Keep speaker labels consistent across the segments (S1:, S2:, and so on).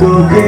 S1: তোকে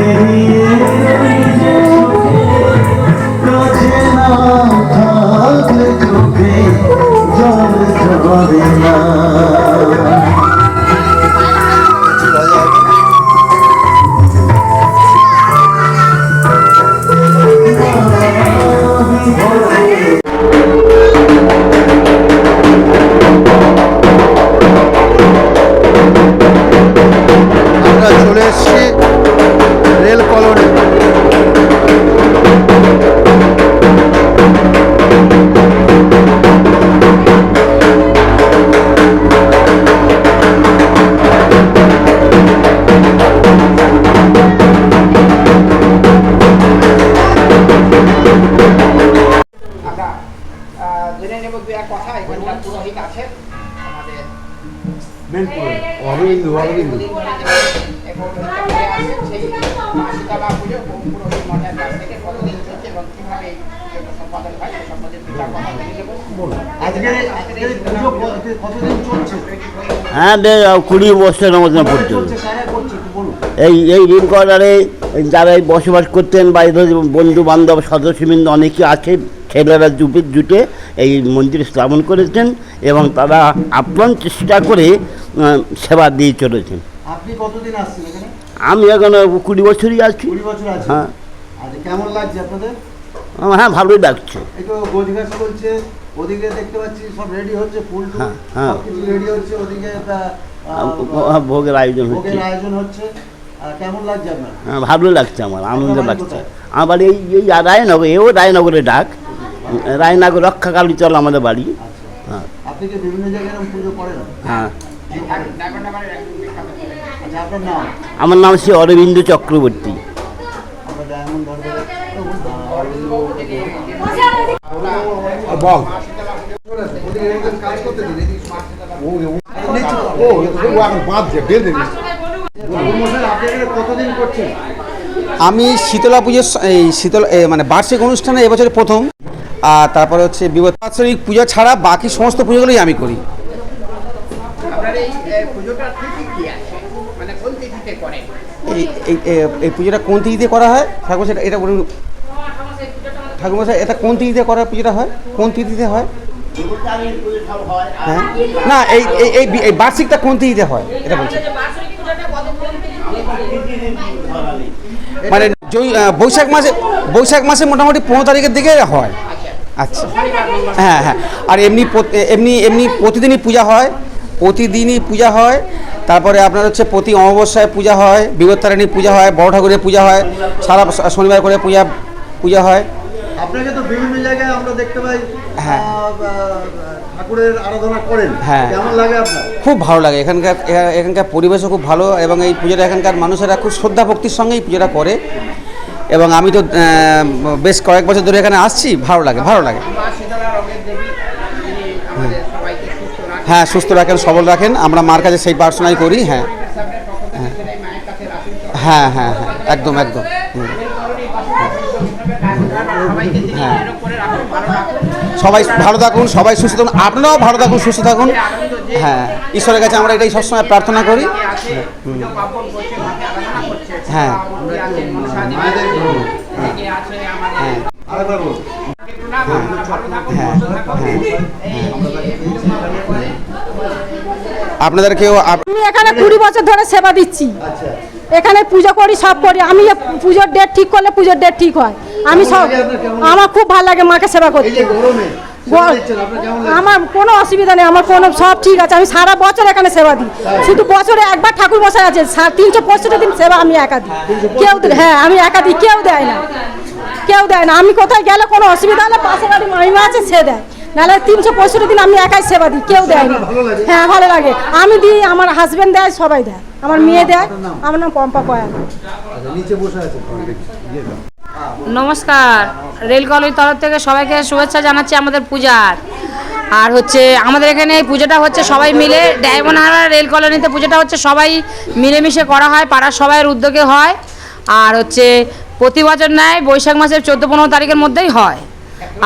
S2: হ্যাঁ
S3: বেশ কুড়ি বছরের মতন
S1: বলুন
S3: এই এই ঋণ কর্নারে যারা এই বসবাস করতেন বা বন্ধু বান্ধব সদস্যবৃন্দ অনেকে আছে ছেলেরা জুটে জুটে এই মন্দির স্থাপন করেছেন এবং তারা আপ্রাণ চেষ্টা করে সেবা দিয়ে চলেছেন।
S1: আপনি
S3: আমি এখন কুড়ি বছরই আছি। হ্যাঁ।
S1: আচ্ছা
S3: হ্যাঁ ভালোই লাগছে।
S1: ওদিকে দেখতে পাচ্ছি সব রেডি হচ্ছে ফুল
S3: হ্যাঁ, হ্যাঁ।
S1: রেডি হচ্ছে ওদিকে
S3: ভোগের আয়োজন হচ্ছে।
S1: ভোগের আয়োজন হচ্ছে। কেমন লাগছে আপনার?
S3: হ্যাঁ, ভালো লাগছে আমার আনন্দ লাগছে? আমার এই এই রায়নগর এও রায়নগরে ডাক। রায়নগর রক্ষাকালী চল আমাদের বাড়ি।
S1: আচ্ছা।
S3: হ্যাঁ।
S1: আপনি কি বিভিন্ন জায়গায় পুজো করেন?
S3: হ্যাঁ।
S1: আচ্ছা
S3: আমার নাম শ্রী অরবিন্দ চক্রবর্তী।
S4: বল। ও এখন বাঁধছে বেঁধে
S1: কতদিন করছেন
S5: আমি শীতলা পুজোর এই শীতল মানে বার্ষিক অনুষ্ঠানে এবছর প্রথম আর তারপরে হচ্ছে বিগত বাৎসরিক পুজো ছাড়া বাকি সমস্ত পুজোগুলোই আমি করি।
S2: এই
S5: পুজোটা কোন তিথিতে করা হয়? ঠাকুর সেটা এটা বলুন। ঠাকুর এটা কোন তিথিতে করা পুজোটা হয়? কোন তিথিতে হয়? হ্যাঁ না এই এই- এই এই বার্ষিকটা কোন তিথিতে হয়? এটা বলছি। মানে জৈ- বৈশাখ মাসে বৈশাখ মাসে মোটামুটি পনেরো তারিখের দিকে হয়। আচ্ছা। হ্যাঁ হ্যাঁ। আর এমনি এমনি এমনি প্রতিদিনই পূজা হয়। প্রতিদিনই পূজা হয়। তারপরে আপনার হচ্ছে প্রতি অমাবস্যায় পূজা হয় বিগতারিণী পূজা হয় বড় ঠাকুরের পূজা হয় সারা শনিবার করে পূজা পূজা হয়।
S1: আপনাকে তো বিভিন্ন জায়গায় আমরা দেখতে পাই
S5: হ্যাঁ।
S1: ঠাকুরের আরাধনা করেন।
S5: হ্যাঁ।
S1: কেমন লাগে আপনার?
S5: খুব ভালো লাগে। এখানকার এখানকার পরিবেশও খুব ভালো এবং এই পুজোটা এখানকার মানুষেরা খুব শ্রদ্ধা ভক্তির সঙ্গে এই পুজোটা করে। এবং আমি তো বেশ কয়েক বছর ধরে এখানে আসছি। ভালো লাগে ভালো লাগে।
S2: রাখেন।
S5: হ্যাঁ সুস্থ রাখেন সবল রাখেন। আমরা মার কাছে সেই প্রার্থনাই করি হ্যাঁ।
S2: রাখেন
S5: হ্যাঁ হ্যাঁ হ্যাঁ। একদম একদম হুম।
S2: সবাইকে তিনি
S5: হ্যাঁ।
S2: নিরোগ করে রাখুন ভালো রাখুন
S5: সবাই ভালো থাকুন সবাই সুস্থ থাকুন আপনারাও ভালো থাকুন সুস্থ থাকুন হ্যাঁ ঈশ্বরের কাছে আমরা এটাই সবসময় প্রার্থনা করি হ্যাঁ। হ্যাঁ। আপনাদেরকেও
S6: আমি এখানে কুড়ি বছর ধরে সেবা দিচ্ছি
S1: আচ্ছা
S6: এখানে পুজো করি সব করি আমি পুজোর ডেট ঠিক করলে পুজোর ডেট ঠিক হয় আমি সব? আমার খুব ভালো লাগে মাকে সেবা করতে। আমার কোনো অসুবিধা নেই আমার কোনো সব ঠিক আছে। আমি সারা বছর এখানে সেবা দিই। শুধু বছরে একবার ঠাকুর বসায় আছে। তিনশো পঁয়ষট্টি দিন সেবা আমি একা দিই। কেউ দে- হ্যাঁ আমি একা দিই কেউ দেয় না। কেউ দেয় না। আমি কোথায় গেলে কোনো অসুবিধা হলে পাশে বাড়ি মামিমা আছে সে দেয়। নাহলে তিনশো পঁয়ষট্টি দিন আমি একাই সেবা দিই কেউ দেয় না। হ্যাঁ ভালো লাগে। আমি দিই আমার হাজব্যান্ড দেয় সবাই দেয়। আমার মেয়ে দেয়। আমার নাম পম্পা কয়া।
S1: আচ্ছা নিচে বসে আছে।
S7: নমস্কার। রেল কলোনির তরফ থেকে সবাইকে শুভেচ্ছা জানাচ্ছি আমাদের পূজার। আর হচ্ছে আমাদের এখানে এই পুজোটা হচ্ছে সবাই মিলে ডায়মন্ড হারা রেল কলোনিতে পুজোটা হচ্ছে সবাই মিলেমিশে করা হয়, পাড়ার সবাইয়ের উদ্যোগে হয়। আর হচ্ছে প্রতি বছর নেয় বৈশাখ মাসের চোদ্দ পনেরো তারিখের মধ্যেই হয়।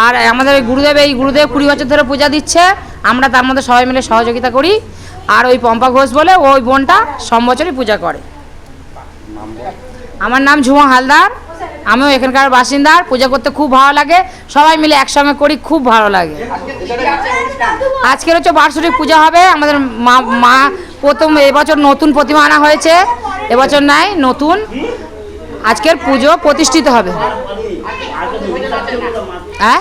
S7: আর আমাদের গুরুদেব, এই গুরুদেব কুড়ি বছর ধরে পূজা দিচ্ছে। আমরা তার মধ্যে সবাই মিলে সহযোগিতা করি। আর ওই পম্পা ঘোষ বলে ওই বোনটা সম বছরই পূজা করে। আমার নাম ঝুমা হালদার। আমিও এখানকার বাসিন্দার, পূজা করতে খুব ভালো লাগে। সবাই মিলে একসঙ্গে করি, খুব ভালো লাগে। আজকের হচ্ছে বার্ষিক পূজা হবে, আমাদের মা মা প্রথম এবছর নতুন প্রতিমা আনা হয়েছে। এবছর নাই, নতুন। আজকের পুজো প্রতিষ্ঠিত হবে। হ্যাঁ?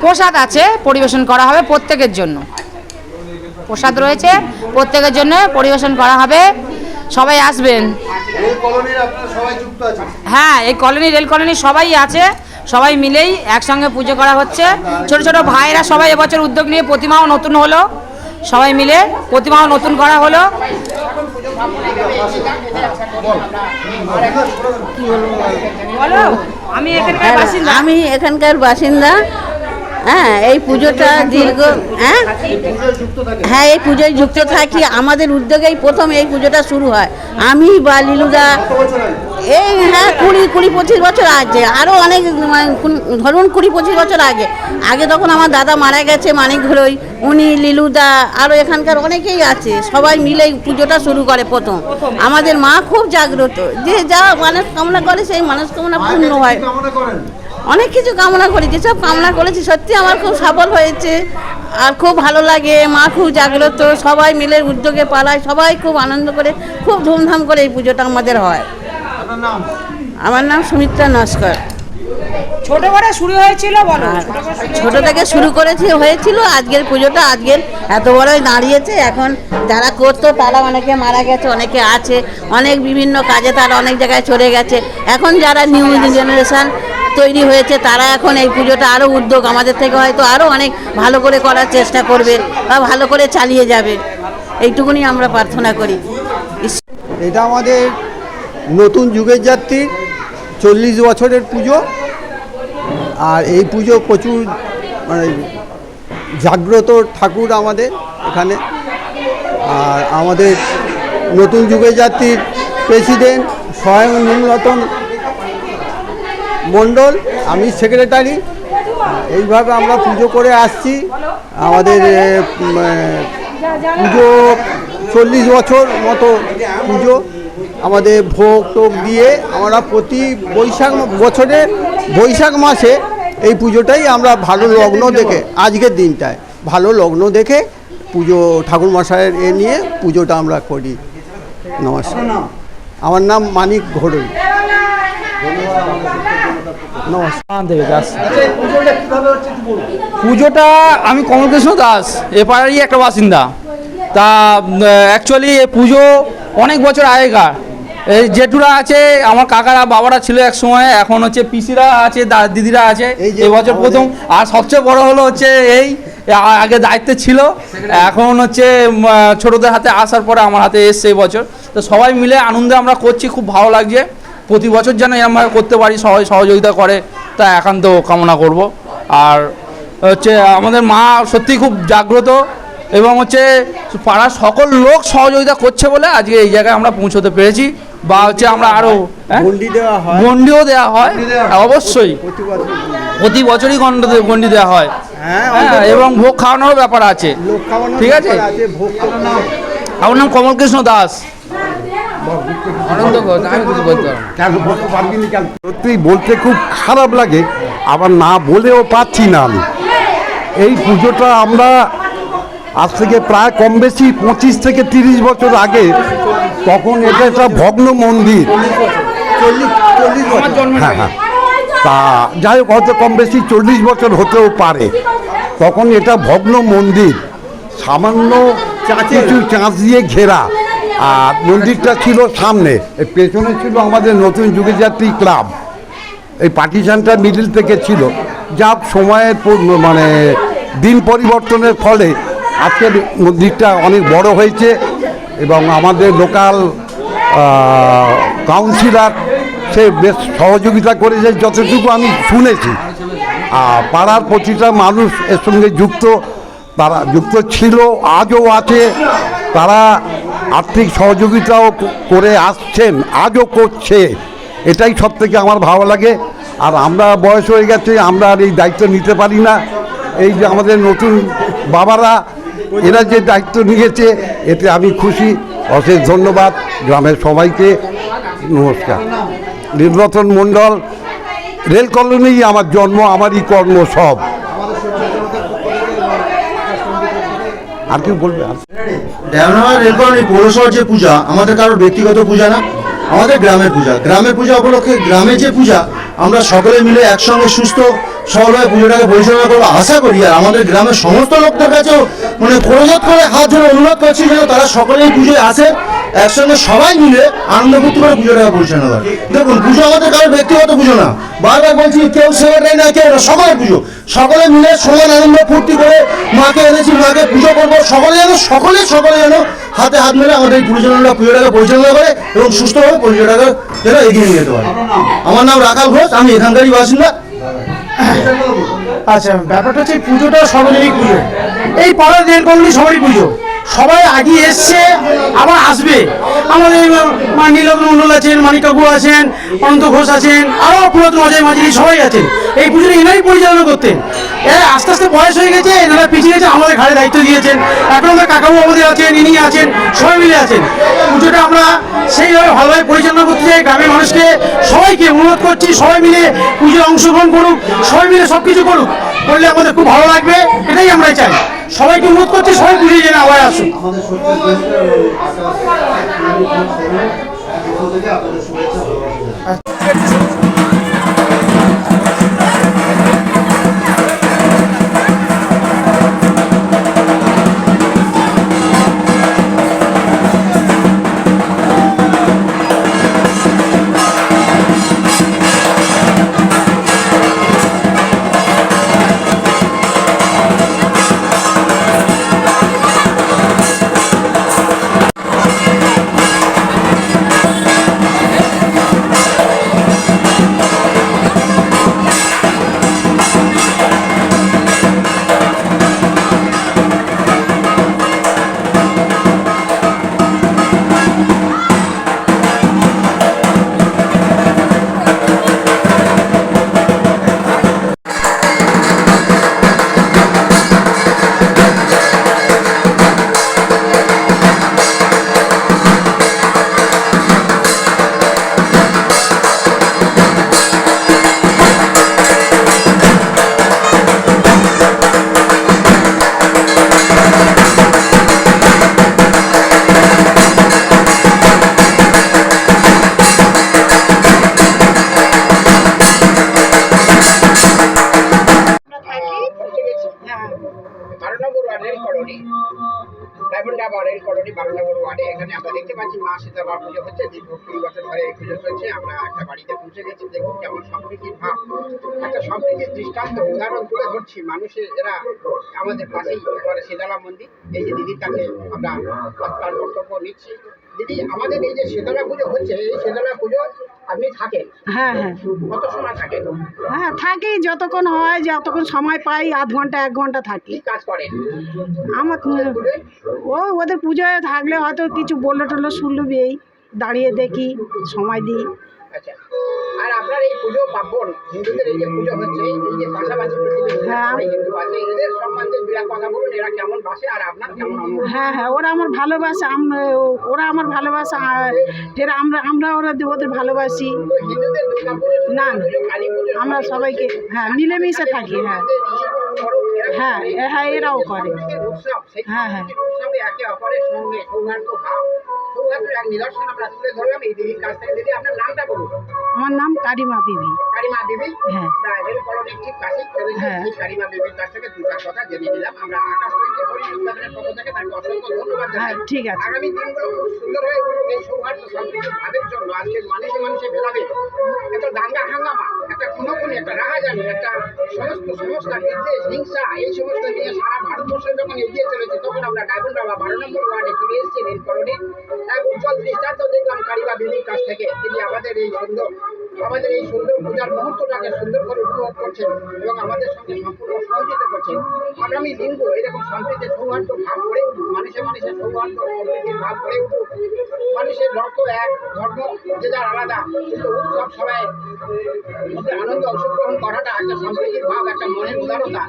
S7: প্রসাদ আছে, পরিবেশন করা হবে প্রত্যেকের জন্য। প্রসাদ রয়েছে, প্রত্যেকের জন্য পরিবেশন করা হবে। সবাই আসবেন। হ্যাঁ এই কলোনি রেল কলোনি সবাই আছে। সবাই মিলেই একসঙ্গে পুজো করা হচ্ছে। ছোট ছোট ভাইয়েরা সবাই এবছর উদ্যোগ নিয়ে প্রতিমাও নতুন হলো। সবাই মিলে প্রতিমাও নতুন করা হলো। বলো। আমি এখানকার বাসিন্দা।
S8: আমি এখানকার বাসিন্দা। হ্যাঁ এই পুজোটা দীর্ঘ হ্যাঁ? হ্যাঁ এই পুজোয় যুক্ত থাকি। আমাদের উদ্যোগেই প্রথম এই পুজোটা শুরু হয়। আমি বা লিলুদা, এই হ্যাঁ কুড়ি কুড়ি, পঁচিশ বছর আগে আরও অনেক মানে ধরুন কুড়ি, পঁচিশ বছর আগে। আগে তখন আমার দাদা মারা গেছে মানিক ঘরোই উনি, লিলুদা আরও এখানকার অনেকেই আছে, সবাই মিলে পুজোটা শুরু করে প্রথম। আমাদের মা খুব জাগ্রত। যে যা মানুষ কামনা করে, সেই মানুষ কামনা পূর্ণ হয়। অনেক কিছু কামনা করি যেসব কামনা করেছি সত্যি আমার খুব সফল হয়েছে। আর খুব ভালো লাগে মা খুব জাগ্রত সবাই মিলে উদ্যোগে পালায় সবাই খুব আনন্দ করে খুব ধুমধাম করে এই পুজোটা আমাদের হয়। আমার নাম সুমিত্রা নস্কর।
S7: শুরু হয়েছিল বলো।
S8: ছোট থেকে শুরু করেছি হয়েছিল আজকের পুজোটা আজকের এত বড়ই দাঁড়িয়েছে এখন যারা করতো তারা অনেকে মারা গেছে অনেকে আছে অনেক বিভিন্ন কাজে তারা অনেক জায়গায় চলে গেছে। এখন যারা নিউ জেনারেশন তৈরি হয়েছে, তারা এখন এই পুজোটা আরও উদ্যোগ আমাদের থেকে হয়তো আরও অনেক ভালো করে করার চেষ্টা করবে বা ভালো করে চালিয়ে যাবে। এইটুকুনি আমরা প্রার্থনা করি।
S4: এটা আমাদের নতুন যুগের যাত্রী, চল্লিশ বছরের পুজো। আর এই পুজো প্রচুর মানে জাগ্রত ঠাকুর আমাদের এখানে। আর আমাদের নতুন যুগের যাত্রীর প্রেসিডেন্ট স্বয়ং নীলরতন মণ্ডল আমি সেক্রেটারি এইভাবে আমরা পুজো করে আসছি। আমাদের পুজো চল্লিশ বছর মতো পুজো। আমাদের ভোগ টোগ দিয়ে আমরা প্রতি বৈশাখ বছরে বৈশাখ মাসে এই পুজোটাই আমরা ভালো লগ্ন দেখে আজকের দিনটায় ভালো লগ্ন দেখে পুজো ঠাকুর মশাইয়ের এ নিয়ে পুজোটা আমরা করি। নমস্কার। আমার নাম মানিক ঘোড়ই নমস্কার।
S9: দাস
S1: আচ্ছা পুজোটা
S9: আমি কমলকৃষ্ণ দাস এ পাড়ারই একটা বাসিন্দা। তা অ্যাকচুয়ালি এই পুজো অনেক বছর আগেকার। এই জেঠুরা আছে আমার কাকারা বাবারা ছিল এক সময় এখন হচ্ছে পিসিরা আছে দিদিরা আছে
S4: এই
S9: বছর প্রথম। আর সবচেয়ে বড় হলো হচ্ছে এই আগে দায়িত্বে ছিল এখন হচ্ছে ছোটদের হাতে আসার পরে আমার হাতে এসছে এই বছর। তো সবাই মিলে আনন্দে আমরা করছি খুব ভালো লাগছে। প্রতি বছর যেন আমরা করতে পারি সবাই সহযোগিতা করে তা একান্ত কামনা করব। আর হচ্ছে আমাদের মা সত্যি খুব জাগ্রত এবং হচ্ছে পাড়ার সকল লোক সহযোগিতা করছে বলে আজকে এই জায়গায় আমরা পৌঁছতে পেরেছি বা হচ্ছে আমরা আরও
S4: গন্ডি দেওয়া
S9: গন্ডিও দেওয়া হয় অবশ্যই।
S4: প্রতি
S9: বছরই গন্ড গন্ডি দেওয়া হয়।
S4: হ্যাঁ
S9: হ্যাঁ এবং ভোগ খাওয়ানোর ব্যাপার আছে। ঠিক আছে?
S4: ব্যাপার ভোগ খাওয়ানো-
S9: আমার নাম কমলকৃষ্ণ দাস। আনন্দ ঘোষ আমি কিছু বলতে
S4: সত্যি বলতে খুব খারাপ লাগে আবার না বলেও পাচ্ছি না আমি। এই পুজোটা আমরা আজ থেকে প্রায় কম বেশি পঁচিশ থেকে তিরিশ বছর আগে তখন এটা একটা ভগ্ন মন্দির। চল্লিশ চল্লিশ বছর হ্যাঁ। হ্যাঁ তা যাই হোক হয়তো কম বেশি চল্লিশ বছর হতেও পারে। তখন এটা ভগ্ন মন্দির। সামান্য কিছু চাঁচ দিয়ে ঘেরা। আর মন্দিরটা ছিল সামনে। এর পেছনে ছিল আমাদের নতুন যুগের যাত্রী ক্লাব। এই পার্টিশনটা মিডিল থেকে ছিল। যা সময়ের মানে দিন পরিবর্তনের ফলে আজকের মন্দিরটা অনেক বড় হয়েছে এবং আমাদের লোকাল কাউন্সিলার সে বেশ সহযোগিতা করেছে। যতটুকু আমি শুনেছি, আর পাড়ার প্রতিটা মানুষ এর সঙ্গে যুক্ত, তারা যুক্ত ছিল, আজও আছে। তারা আর্থিক সহযোগিতাও করে আসছেন, আজও করছে। এটাই সব থেকে আমার ভালো লাগে। আর আমরা বয়স হয়ে গেছে, আমরা আর এই দায়িত্ব নিতে পারি না। এই যে আমাদের নতুন বাবারা, এরা যে দায়িত্ব নিয়েছে, এতে আমি খুশি। অশেষ ধন্যবাদ গ্রামের সবাইকে। নমস্কার। নির্বাচন মণ্ডল, রেল কলোনি আমার জন্ম, আমারই কর্ম সব। আর কেউ বলবে
S9: এই পৌরসভার যে পূজা, আমাদের কারোর ব্যক্তিগত পূজা না, আমাদের গ্রামের পূজা। গ্রামের পূজা উপলক্ষে গ্রামে যে পূজা, আমরা সকলে মিলে একসঙ্গে সুস্থ সহলভাবে পুজোটাকে পরিচালনা করব। আশা করি, আর আমাদের গ্রামের সমস্ত লোকদের কাছেও মানে প্রয়োজন করে হাত ধরে অনুরোধ করছি যেন তারা সকলেই পুজোয় আসে। একসঙ্গে সবাই মিলে আনন্দ ফুর্তি করে পুজোটাকে পরিচালনা করে দেখুন পুজো আমাদের কারোর ব্যক্তিগত পুজো না। বারবার বলছি কেউ সেক্রেটারি না কেউ না সকলের পুজো। সকলে মিলে সমান আনন্দ ফুর্তি করে মাকে এনেছি মাকে পুজো করব। সকলে যেন সকলে সকলে যেন হাতে হাত মেলে আমাদের এই পরিচালনা পুজোটাকে পরিচালনা করে এবং সুস্থভাবে পুজোটাকে যেন এগিয়ে নিয়ে যেতে পারে। আমার নাম রাখাল ঘোষ আমি এখানকারই বাসিন্দা।
S10: আচ্ছা ব্যাপারটা হচ্ছে পুজোটা সর্বজনীন পুজো। এই পাড়ার কলোনি সবারই পুজো? সবাই আগে এসছে, আবার আসবে। আমাদের নীলগ্ন মন্ডল আছেন মানিকাকু আছেন, অনন্ত ঘোষ আছেন আরও পুরাতন অজয় মাঝি সবাই আছেন। এই পুজোটা এনারাই পরিচালনা করতেন। এ, আস্তে আস্তে বয়স হয়ে গেছে, এনারা পিছিয়ে গেছে, আমাদের ঘাড়ে দায়িত্ব দিয়েছেন। এখন আমাদের কাকাবু আমাদের আছেন, ইনি আছেন, সবাই মিলে আছেন। পুজোটা আমরা সেইভাবে ভালোভাবে পরিচালনা করতে চাই, গ্রামের মানুষকে সবাইকে অনুরোধ করছি, সবাই মিলে পুজোয় অংশগ্রহণ করুক, সবাই মিলে সব কিছু করুক। করলে আমাদের খুব ভালো লাগবে এটাই আমরা চাই সবাইকে অনুরোধ করছি সবাই বুঝিয়ে যেন আবার আসুক
S1: আমাদের
S2: পাচ্ছি মা সীতাবার পুজো হচ্ছে দীর্ঘ কুড়ি বছর এই পুজো চলছে আমরা একটা বাড়িতে পৌঁছে গেছি। দেখুন কেমন সম্প্রীতির ভাব একটা সম্প্রীতির দৃষ্টান্ত উদাহরণ তুলে ধরছি। মানুষের এরা আমাদের পাশেই একেবারে শীতলা মন্দির। এই যে দিদির কাছে আমরা তার বক্তব্য নিচ্ছি। দিদি আমাদের এই যে শীতলা পুজো হচ্ছে এই শীতলা পুজো আপনি থাকেন?
S6: হ্যাঁ হ্যাঁ।
S2: কত সময় থাকেন
S6: হ্যাঁ থাকি যতক্ষণ হয় যতক্ষণ সময় পাই আধ ঘণ্টা এক ঘণ্টা থাকি।
S2: কাজ করেন?
S6: আমার ও ওদের পুজোয় থাকলে হয়তো কিছু বলল টললো শুনলো এই দাঁড়িয়ে দেখি সময় দিই।
S2: আচ্ছা। আর আপনার এই পুজো পার্বণ হিন্দুদের এই যে পুজো হচ্ছে এই যে পাশাপাশি
S6: হ্যাঁ।
S2: হিন্দু আছে এদের সম্বন্ধে বিরাট কথা বলুন এরা কেমন বাসে আর আপনার কেমন
S6: হ্যাঁ হ্যাঁ ওরা আমার ভালোবাসা আমরা ওরা আমার ভালোবাসা ফের আমরা আমরা ওরা ওদের ভালোবাসি।
S2: হিন্দুদের
S6: না, আমরা সবাইকে হ্যাঁ মিলেমিশে থাকি হ্যাঁ। হ্যাঁ হ্যাঁ এরাও করে। হ্যাঁ, হ্যাঁ।
S2: একে অপরের সঙ্গে সৌহার্দ্য ভাব। সৌহার্দ্যের এক নিদর্শন আমরা তুলে ধরলাম। এই দিদির কাছ থেকে। দিদি আপনার নামটা বলুন।
S6: আমার নাম কারিমা বিবি
S2: কারিমা দেবী?
S6: হ্যাঁ।
S2: রেল কলোনির ঠিক পাশে
S6: হ্যাঁ।
S2: কারিমা দেবীর কাছ থেকে দু চার কথা জেনে নিলাম। আমরা আকাশ উদ্যানের পক্ষ থেকে তাকে অসংখ্য ধন্যবাদ
S6: হ্যাঁ, ঠিক আছে।
S2: আগামী দিনগুলো খুব সুন্দর হয়ে উঠুক এই সৌহার্দ্য সম্প্রীতির ভাবের জন্য। আজকের মানুষে মানুষে ভেদাভেদ। একটা দাঙ্গা হাঙ্গামা। একটা খুনোখুনি, একটা রাহাজানি একটা সমস্ত সংস্কার নির্দেশ হিংসা, এই সমস্ত নিয়ে সারা ভারতবর্ষে যখন এগিয়ে চলেছে, তখন আমরা ডায়মন্ড বাবা বারো নম্বর ওয়ার্ডে চলে এসেছি রেল কারণে এক উজ্জ্বল দৃষ্টান্ত দেখলাম কারিবা দেবীর কাছ থেকে, তিনি আমাদের এই সুন্দর আমাদের এই সুন্দর পূজার মুহূর্তটাকে সুন্দর করে উপভোগ করছেন এবং আমাদের সঙ্গে সম্পূর্ণ সহযোগিতা করছেন। আগামী দিনগুলো এরকম শান্তিতে সৌহার্দ্য ভাব করে উঠুক, মানুষে মানুষের সৌহার্দ্য সম্প্রীতির ভাব করে উঠুক। মানুষের রক্ত এক, ধর্ম যে যার আলাদা, কিন্তু উৎসব সবাই মধ্যে আনন্দ অংশগ্রহণ করাটা একটা সম্প্রীতির ভাব, একটা মনের উদারতা।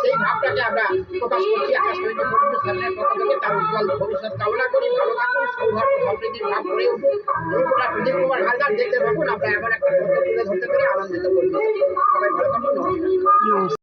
S2: সেই ভাবটাকে আমরা প্রকাশ করছি আকাশ পরিবেশ সামনের পক্ষ থেকে তার ভবিষ্যৎ কামনা করি, ভালো থাকুন সৌভাগ্য সমৃদ্ধির ভাব করে উঠুন কুমার হালদার দেখতে থাকুন, আমরা এমন একটা ধরতে পেরে আনন্দিত করব সবাই ভালো থাকুন